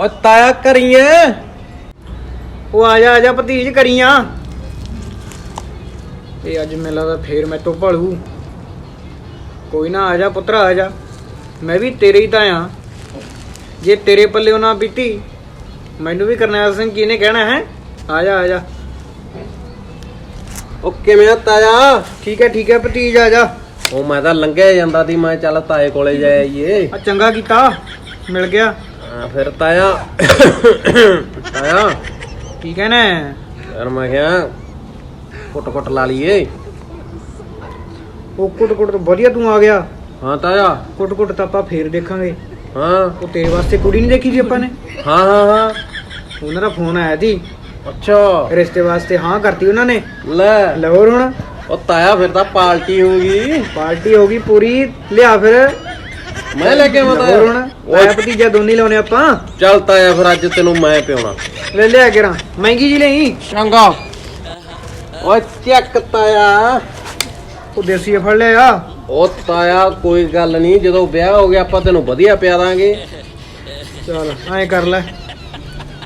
ਓ ਤਾਇਆ ਕਰੀਏ। ਉਹ ਆ ਜਾ ਆ ਜਾ ਭਤੀਜ ਕਰੀਆਂ। ਇਹ ਅੱਜ ਮੈਨੂੰ ਲੱਗਦਾ ਫੇਰ ਮੈਂ ਤੋਂ ਭਾਲੂ। ਕੋਈ ਨਾ ਆ ਜਾ ਪੁੱਤਰਾ ਆ ਜਾ। ਮੈਂ ਵੀ ਤੇਰੇ ਹੀ ਤਾਂ ਆ ਜੇ ਤੇਰੇ ਪੱਲੇ ਨਾ ਬੀਤੀ ਮੈਨੂੰ ਵੀ ਕਰਨੈਲ ਸਿੰਘ ਕੀ ਨੇ ਕਹਿਣਾ ਹੈ। ਆ ਜਾ ਆ ਜਾ। ਕਿਵੇਂ ਆ ਤਾਇਆ? ਠੀਕ ਹੈ ਠੀਕ ਹੈ ਭਤੀਜ ਆ ਜਾ। ਉਹ ਮੈਂ ਤਾਂ ਲੰਘਿਆ ਜਾਂਦਾ ਸੀ ਮੈਂ ਚੱਲ ਤਾਏ ਕੋਲੇ ਜਾ ਆਈਏ ਆ ਚੰਗਾ ਕੀਤਾ ਮਿਲ ਗਿਆ। ਹਾਂ ਫਿਰ ਤਾਇਆ। ਤਾਇਆ। ਕੀ ਕਹਿਣਾ ਹੈ? ਯਾਰ ਮੈਂ ਕਿਹਾ ਕੁੱਟ ਕੁੱਟ ਲਾ ਲਈਏ। ਉਹ ਕੁੱਟ ਕੁੱਟ ਤੋਂ ਵਧੀਆ ਤੂੰ ਆ ਗਿਆ। ਹਾਂ ਤਾਇਆ। ਕੁੱਟ ਕੁੱਟ ਤਾਂ ਆਪਾਂ ਫੇਰ ਦੇਖਾਂਗੇ। ਹਾਂ। ਉਹ ਤੇਰੇ ਵਾਸਤੇ ਕੁੜੀ ਨਹੀਂ ਦੇਖੀ ਸੀ ਆਪਾਂ ਨੇ? ਹਾਂ ਹਾਂ ਹਾਂ। ਉਹਨਾਂ ਦਾ ਫੋਨ ਆਇਆ ਸੀ। ਅੱਛਾ। ਰਿਸ਼ਤੇ ਵਾਸਤੇ ਹਾਂ ਕਰਤੀ ਉਹਨਾਂ ਨੇ। ਲੈ। ਲੈ ਹੋਰ ਹੁਣ। ਉਹ ਤਾਇਆ ਫਿਰ ਤਾਂ ਪਾਰਟੀ ਹੋ ਗਈ ਪਾਰਟੀ ਹੋ ਗਈ ਪੂਰੀ। ਲਿਆ ਫਿਰ। ਮੈਂ ਲੈ ਕੇ ਆਵਾਂ ਹੋਰ ਤਾਇਆ ਹੁਣ। ਮੈਂ ਭਤੀਜਾ ਦੋਨੀ ਲਾਉਣੇ ਆਪਾਂ। ਚੱਲ ਤਾਇਆ ਫਿਰ ਅੱਜ ਤੈਨੂੰ ਮੈਂ ਪਿਉਣਾ। ਲੈ ਲਿਆ ਕਰਾਂ ਮਹਿੰਗੀ ਜੀ ਲਈ। ਚੰਗਾ। ਓਏ ਚੱਕ ਤਾਇਆ। ਉਹ ਦੇਸੀ ਫੜ ਲਿਆ। ਉਹ ਤਾਇਆ ਕੋਈ ਗੱਲ ਨਹੀਂ ਜਦੋਂ ਵਿਆਹ ਹੋ ਗਿਆ ਆਪਾਂ ਤੈਨੂੰ ਵਧੀਆ ਪਿਆ ਦਾਂਗੇ। ਚਲ ਐਂ ਕਰ ਲੈ।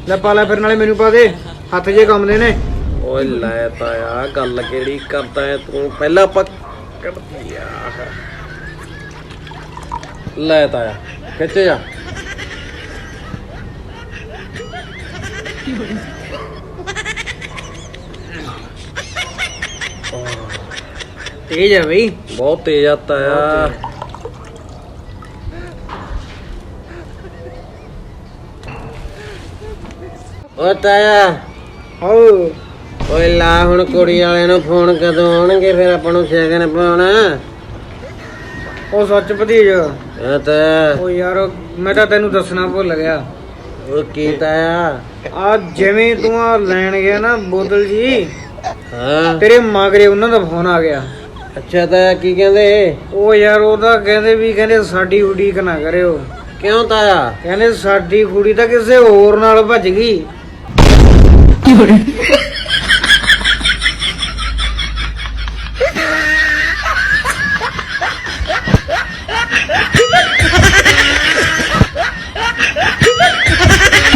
ਲੈ ਪਾ ਲੈ ਫਿਰ ਨਾਲੇ ਮੈਨੂੰ ਪਾ ਦੇ। ਹੱਥ ਜੇ ਕੰਮ ਦੇ ਨੇ। ਓਏ ਲੈ ਤਾਇਆ ਗੱਲ ਕਿਹੜੀ ਕਰਦਾ ਹੈ ਤੂੰ? ਪਹਿਲਾਂ ਆਪਾਂ ਆ ਲੈ ਤਾਇਆ। ਖਿੱਚ ਜਾ ਤੇਜ ਹੈ ਬਈ। ਬਹੁਤ ਤੇਜ਼ ਆ ਤਾਇਆ ਓ ਤਾਇਆ। ਹੋ ਓਏ ਲਾ ਹੁਣ ਕੁੜੀ ਵਾਲਿਆਂ ਨੂੰ ਫੋਨ ਕਦੋਂ ਆਉਣਗੇ ਫਿਰ ਆਪਾਂ ਨੂੰ ਸ਼ਗਨ ਪਾਉਣਾ। ਉਹ ਸੱਚ ਭਤੀਜ। ਇਹ ਤਾਂ ਉਹ ਯਾਰ ਮੈਂ ਤਾਂ ਤੈਨੂੰ ਦੱਸਣਾ ਭੁੱਲ ਗਿਆ। ਉਹ ਕੀ ਤਾਇਆ ਆ? ਜਿਵੇਂ ਤੂੰ ਆ ਲੈਣ ਗਿਆ ਨਾ ਬੋਤਲ ਜੀ ਹਾਂ। ਤੇਰੇ ਮਗਰੇ ਉਹਨਾਂ ਦਾ ਫੋਨ ਆ ਗਿਆ। ਅੱਛਾ ਤਾਇਆ ਕੀ ਕਹਿੰਦੇ? ਉਹ ਯਾਰ ਉਹਦਾ ਕਹਿੰਦੇ ਵੀ ਕਹਿੰਦੇ ਸਾਡੀ ਉਡੀਕ ਨਾ ਕਰਿਓ। ਕਿਉਂ ਤਾਇਆ ਕਹਿੰਦੇ ਸਾਡੀ ਕੁੜੀ ਤਾਂ ਕਿਸੇ ਹੋਰ ਨਾਲ ਭੱਜ ਗਈ।